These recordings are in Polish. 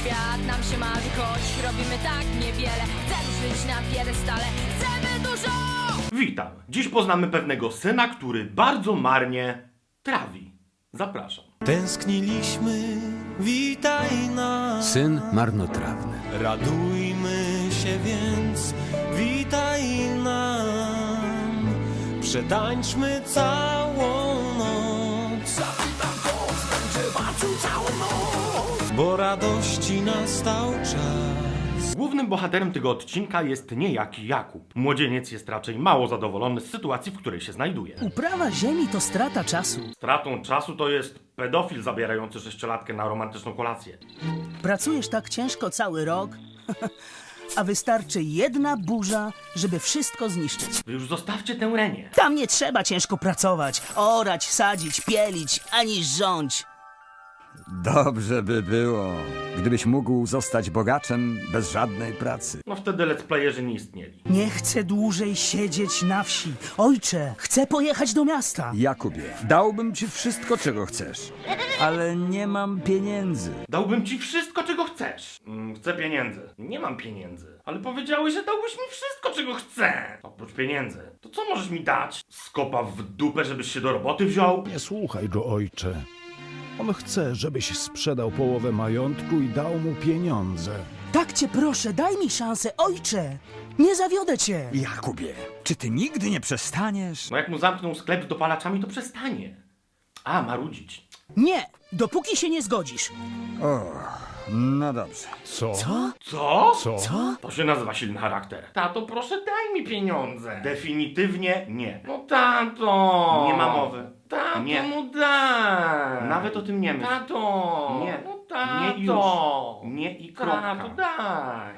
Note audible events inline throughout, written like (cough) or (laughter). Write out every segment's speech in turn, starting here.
świat nam się marzy, choć robimy tak niewiele Chcemy żyć na piedestale, chcemy dużo! Witam. Dziś poznamy pewnego syna, który bardzo marnie trawi. Zapraszam. Tęskniliśmy, witaj nas. Syn marnotrawny. Radujmy się więc, witaj nam. Przetańczmy całą Bo radości nastał czas. Głównym bohaterem tego odcinka jest niejaki Jakub. Młodzieniec jest raczej mało zadowolony z sytuacji, w której się znajduje. Uprawa ziemi to strata czasu. Stratą czasu to jest pedofil zabierający sześciolatkę na romantyczną kolację. Pracujesz tak ciężko cały rok, (laughs) a wystarczy jedna burza, żeby wszystko zniszczyć. Wy już zostawcie tę Renię. Tam nie trzeba ciężko pracować, orać, sadzić, pielić, ani rządź. Dobrze by było, gdybyś mógł zostać bogaczem bez żadnej pracy. No wtedy let's playerzy nie istnieli. Nie chcę dłużej siedzieć na wsi. Ojcze, chcę pojechać do miasta. Jakubie, dałbym ci wszystko, czego chcesz, ale nie mam pieniędzy. Dałbym ci wszystko, czego chcesz. Mm, chcę pieniędzy. Nie mam pieniędzy. Ale powiedziałeś, że dałbyś mi wszystko, czego chcę. Oprócz pieniędzy. To co możesz mi dać? Skopa w dupę, żebyś się do roboty wziął? Nie słuchaj go, ojcze. On chce, żebyś sprzedał połowę majątku i dał mu pieniądze. Tak cię proszę, daj mi szansę, ojcze. Nie zawiodę cię. Jakubie, czy ty nigdy nie przestaniesz? No jak mu zamknął sklep z dopalaczami, to przestanie. A, marudzić. Nie, dopóki się nie zgodzisz. O, no dobrze. Co? Co? Co? To się nazywa silny charakter. Tato, proszę daj mi pieniądze. Definitywnie nie. No tato. Nie ma mowy. Tato, nie. mu daj. Nawet o tym nie myśl. Tato. Nie. No tato. Nie już. Nie i kropka. Tato, daj.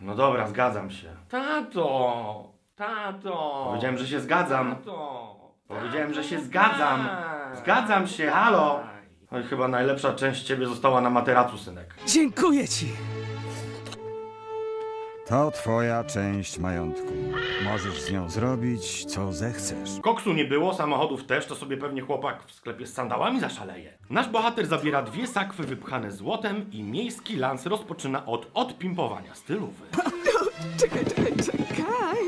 No dobra, zgadzam się. Tato. Tato. Powiedziałem, że się zgadzam. Tato. Powiedziałem, że się zgadzam. Zgadzam się, halo. Oj, chyba najlepsza część ciebie została na materacu, synek. Dziękuję ci. To twoja część majątku. Możesz z nią zrobić, co zechcesz. Koksu nie było, samochodów też, to sobie pewnie chłopak w sklepie z sandałami zaszaleje. Nasz bohater zabiera dwie sakwy wypchane złotem i miejski lans rozpoczyna od odpimpowania stylowy. (laughs) Czekaj, czekaj, czekaj.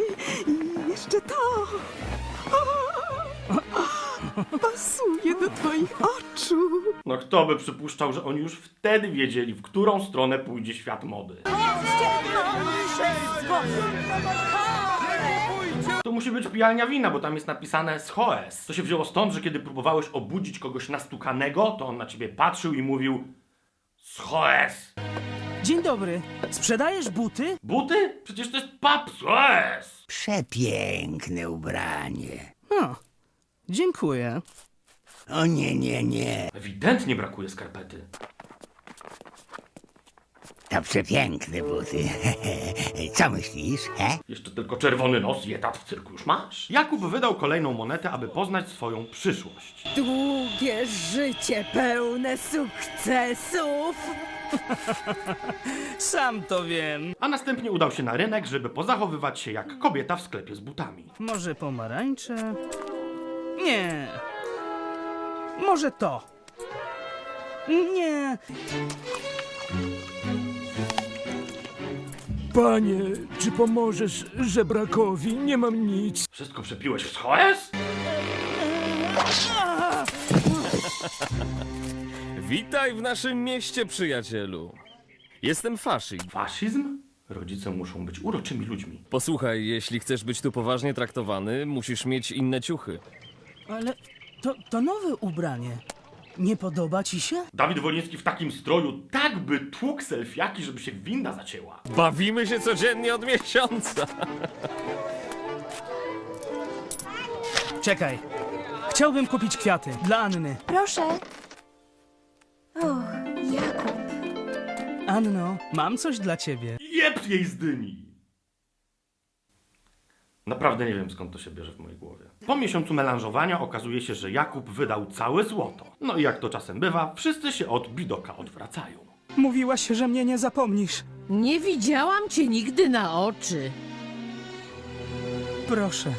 I jeszcze to. O, pasuje do twoich oczu. No kto by przypuszczał, że oni już wtedy wiedzieli, w którą stronę pójdzie świat mody. To musi być pijalnia wina, bo tam jest napisane schoes. To się wzięło stąd, że kiedy próbowałeś obudzić kogoś nastukanego, to on na ciebie patrzył i mówił schoes. Dzień dobry. Sprzedajesz buty? Buty? Przecież to jest pap schoes. Przepiękne ubranie. No, dziękuję. O nie, nie, nie. Ewidentnie brakuje skarpety. To przepiękne buty. (laughs) Co myślisz, he? Jeszcze tylko czerwony nos i etat w cyrku już masz. Jakub wydał kolejną monetę, aby poznać swoją przyszłość. Długie życie pełne sukcesów. (laughs) Sam to wiem. A następnie udał się na rynek, żeby pozachowywać się jak kobieta w sklepie z butami. Może pomarańcze? Nie. Może to. Nie. Panie, czy pomożesz żebrakowi? Nie mam nic. Wszystko przepiłeś w schoes? (laughs) Witaj w naszym mieście, przyjacielu. Jestem Fashi. Faszyzm? Rodzice muszą być uroczymi ludźmi. Posłuchaj, jeśli chcesz być tu poważnie traktowany, musisz mieć inne ciuchy. Ale to, to nowe ubranie. Nie podoba ci się? Dawid Woliński w takim stroju tak by tłukł selfiaki, żeby się winda zacięła. Bawimy się codziennie od miesiąca. Czekaj. Chciałbym kupić kwiaty dla Anny. Proszę. O, Jakub. Anno, mam coś dla ciebie. Jeb jej z dyni! Naprawdę nie wiem skąd to się bierze w mojej głowie. Po miesiącu melanżowania okazuje się, że Jakub wydał całe złoto. No i jak to czasem bywa, wszyscy się od bidoka odwracają. Mówiłaś, że mnie nie zapomnisz. Nie widziałam cię nigdy na oczy. Proszę,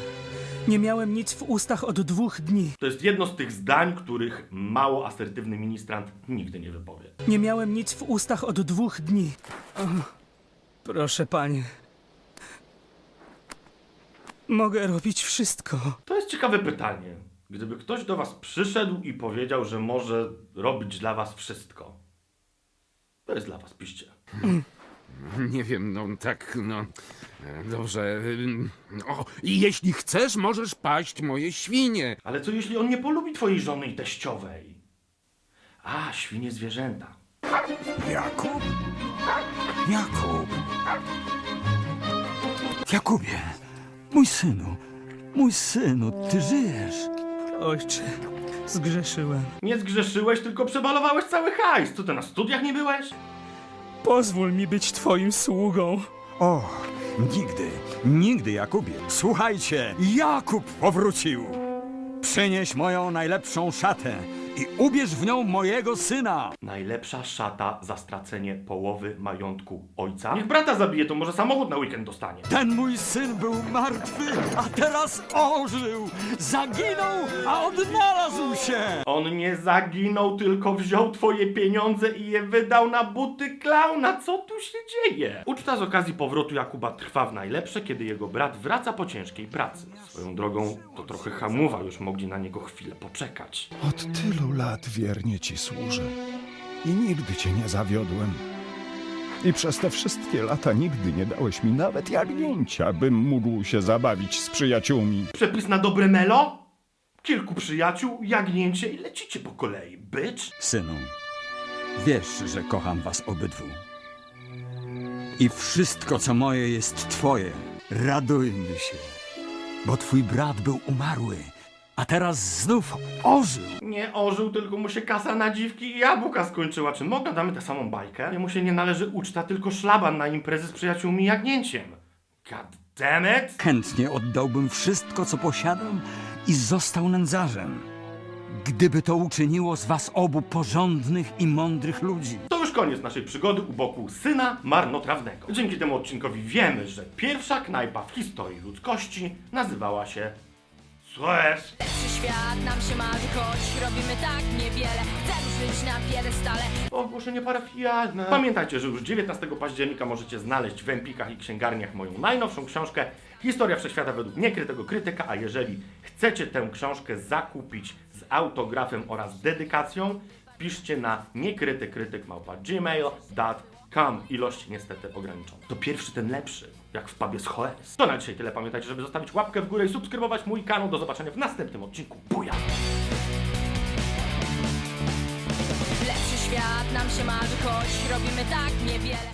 Nie miałem nic w ustach od dwóch dni. To jest jedno z tych zdań, których mało asertywny ministrant nigdy nie wypowie. Nie miałem nic w ustach od dwóch dni. O, proszę panie. Mogę robić wszystko. To jest ciekawe pytanie. Gdyby ktoś do was przyszedł i powiedział, że może robić dla was wszystko, to jest dla was piście. Nie wiem, no tak, no. e, Dobrze. ym, O, i jeśli chcesz, możesz paść moje świnie. Ale co jeśli on nie polubi twojej żony i teściowej? A, świnie zwierzęta. Jakub? Jakub? Jakubie, mój synu, mój synu, ty żyjesz. Ojcze, zgrzeszyłem. Nie zgrzeszyłeś, tylko przebalowałeś cały hajs. Co ty na studiach nie byłeś? Pozwól mi być twoim sługą. O, nigdy, nigdy, Jakubie. Słuchajcie, Jakub powrócił. Przynieś moją najlepszą szatę i ubierz w nią mojego syna. Najlepsza szata za stracenie połowy majątku ojca. Niech brata zabije, to może samochód na weekend dostanie. Ten mój syn był martwy, a teraz ożył. Zaginął, a odnalazł się. On nie zaginął, tylko wziął twoje pieniądze i je wydał na buty klauna. Co tu się dzieje? Uczta z okazji powrotu Jakuba trwa w najlepsze, kiedy jego brat wraca po ciężkiej pracy. Swoją drogą to trochę hamuwa, już mogli na niego chwilę poczekać. Od tylu lat wiernie ci służę i nigdy cię nie zawiodłem. I przez te wszystkie lata nigdy nie dałeś mi nawet jagnięcia, bym mógł się zabawić z przyjaciółmi. Przepis na dobre melo? Kilku przyjaciół, jagnięcie i lecicie po kolei, bycz. Synu, wiesz, że kocham was obydwu. I wszystko, co moje, jest twoje. Radujmy się, bo twój brat był umarły, a teraz znów ożył. Nie ożył, tylko mu się kasa na dziwki i jabłka skończyła. Czy mogę damy tę samą bajkę? Jemu się nie należy uczta, tylko szlaban na imprezy z przyjaciółmi i jagnięciem. God damn it! Chętnie oddałbym wszystko, co posiadam i został nędzarzem. Gdyby to uczyniło z was obu porządnych i mądrych ludzi. To już koniec naszej przygody u boku syna marnotrawnego. Dzięki temu odcinkowi wiemy, że pierwsza knajpa w historii ludzkości nazywała się Lepszy świat nam się marzy, choć robimy tak niewiele. Chcemy żyć na piedestale. Ogłoszenie parafialne. Pamiętajcie, że już 19 października możecie znaleźć w Empikach i księgarniach moją najnowszą książkę Historia Wszechświata według niekrytego krytyka, a jeżeli chcecie tę książkę zakupić z autografem oraz dedykacją, piszcie na niekrytykrytyk.gmail.com Ilość niestety ograniczona. To pierwszy ten lepszy, jak w pubie z Hoes. To na dzisiaj tyle. Pamiętajcie, żeby zostawić łapkę w górę i subskrybować mój kanał. Do zobaczenia w następnym odcinku. Buja! Lepszy świat nam się marzy, choć robimy tak niewiele